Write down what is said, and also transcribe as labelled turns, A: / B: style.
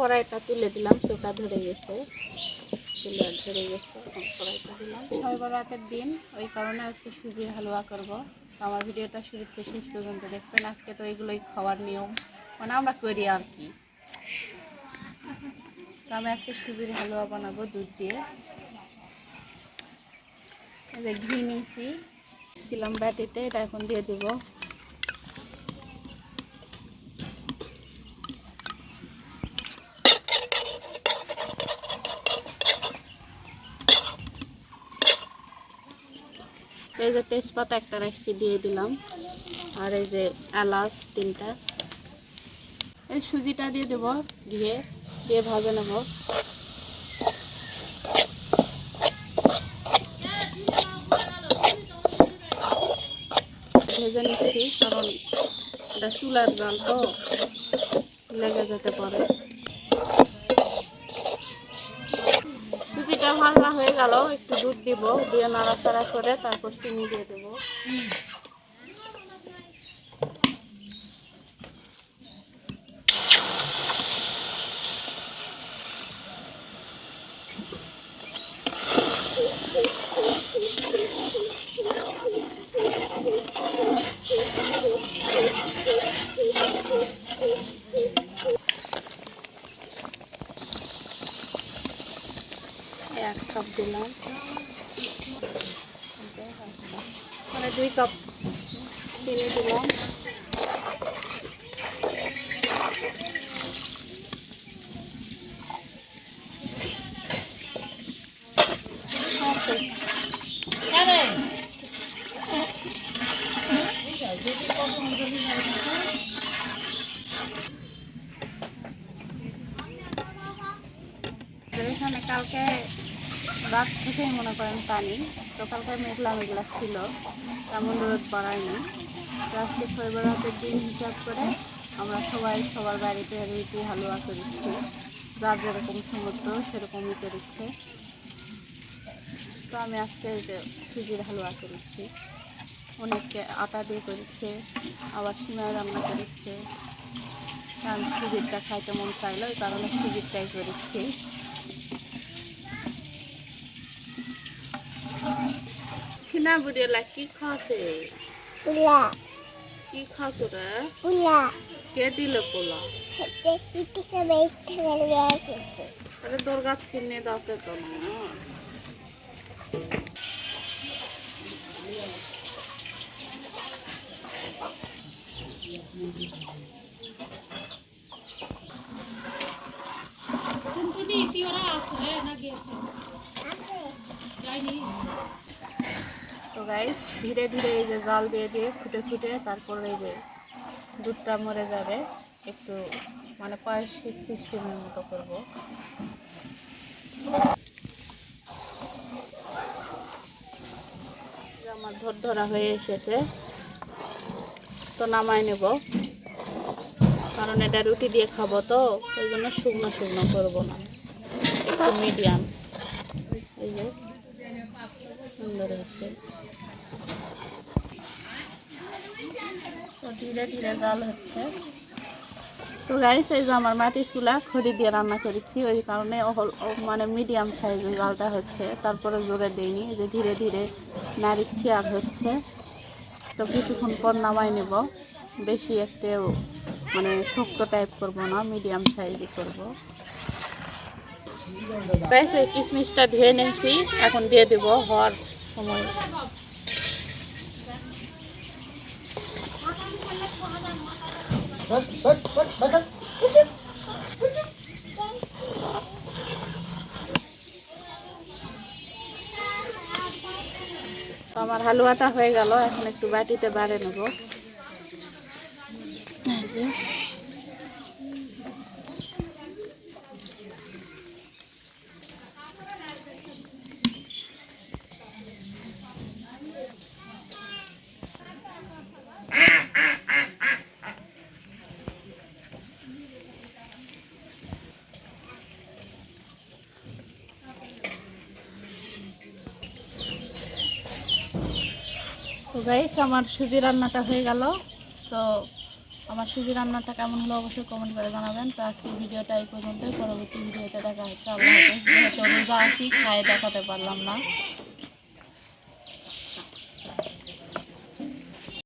A: কড়াইটা তুলে দিলাম চোখা ধরে গেছে। চুলা ধরে গেছে কড়াইটা দিলাম। ছয় রাতের দিন, ওই কারণে আজকে সুজির হালুয়া করব। তো আমার ভিডিওটা শুরু থেকে শেষ পর্যন্ত দেখবেন, আজকে তো এগুলোই খাওয়ার নিয়ম। মানে আমরা করি আর কি। তো আমি আজকে সুজির হালুয়া বানাবো দুধ দিয়ে। ঘি নিয়েছি। ছিলাম ব্যাটিতে এটা এখন দিয়ে দেবো। তো এই যে তেজপাতা একটা রাখছি দিয়ে দিলাম। আর এই যে এলাচ তিনটা। এই সুজিটা দিয়ে দেব দিয়ে দিয়ে ভাজে নেব। ভেজে নিচ্ছি, কারণ এটা চুলার জল তো লেগে যেতে পারে। ভাজা হয়ে গেল একটু দুধ দিব দিয়ে নাড়াচাড়া করে তারপর চিনি দিয়ে দেবো। কাপ দিলাম মানে দুই কাপ চিনি দিলাম এখানে কালকে রাত থেকেই মনে করেন পানি। তো কালকে মেঘলা মেঘলা ছিল, তেমন রোদ বাড়ায়নি। তো আজকে শৈবার রাতের দিন হিসাব করে আমরা সবাই সবার বাড়িতে রুটি, হালুয়া করেছি। যার যেরকম সমর্থ সেরকমই করেছে। তো আমি আজকে সুজির হালুয়া করেছি। অনেককে আটা দিয়ে করেছে, আবার সিমাই রান্না করেছে। কারণ সুজিরটা খাইতে মন চাইলো এই কারণে সুজিরটাই করেছি। ছিনা বুড়িয়ালা কি খাওয়াছে?
B: পোলা।
A: কি খাও রে?
B: পোলা।
A: কে দিল পোলা. আরে তোর গাছ ছিনে দাসে তো না তো গাইস ধীরে ধীরে এই যে জাল দিয়ে দিয়ে ফুটে ফুটে তারপর এই যে দুধটা মরে যাবে, একটু মানে পায়েস সিস্টেমের মতো করব। আমার ধর ধরা হয়ে এসেছে, তো নামাই নেব। কারণ এটা রুটি দিয়ে খাব তো, ওই জন্য শুকনো শুকনো করব না। একটু মিডিয়াম এই যে সুন্দর হয়েছে ধীরে ধীরে হচ্ছে। তো গাইস এই যে আমার মাটির চুলা খড়ি দিয়ে রান্না করেছি, ওই কারণে মানে মিডিয়াম সাইজের জালটা হচ্ছে। তারপরে জোরে দিইনি যে ধীরে ধীরে নাড়িচ্ছি আর হচ্ছে। তো কিছুক্ষণ পর নামাই নেব। বেশি একটু মানে শক্ত টাইপ করব না মিডিয়াম সাইজই করব। গাইস এই কিশমিশটা ধুয়ে নিয়েছি, এখন দিয়ে দেব হওয়ার সময়। আমার হালুয়াটা হয়ে গেল এখন একটু বাটিতে বাড়ে নেব। তো গাইস আমার সুজি রান্নাটা হয়ে গেল। তো আমার সুজি রান্নাটা কেমন হলো অবশ্যই কমেন্ট করে জানাবেন। তো আজকের ভিডিওটা এই পর্যন্তই। পরবর্তী ভিডিওতে দেখা হচ্ছে। আল্লাহ হাফেজ। যেহেতু রোজা আছি, খায় দেখাতে পারলাম না।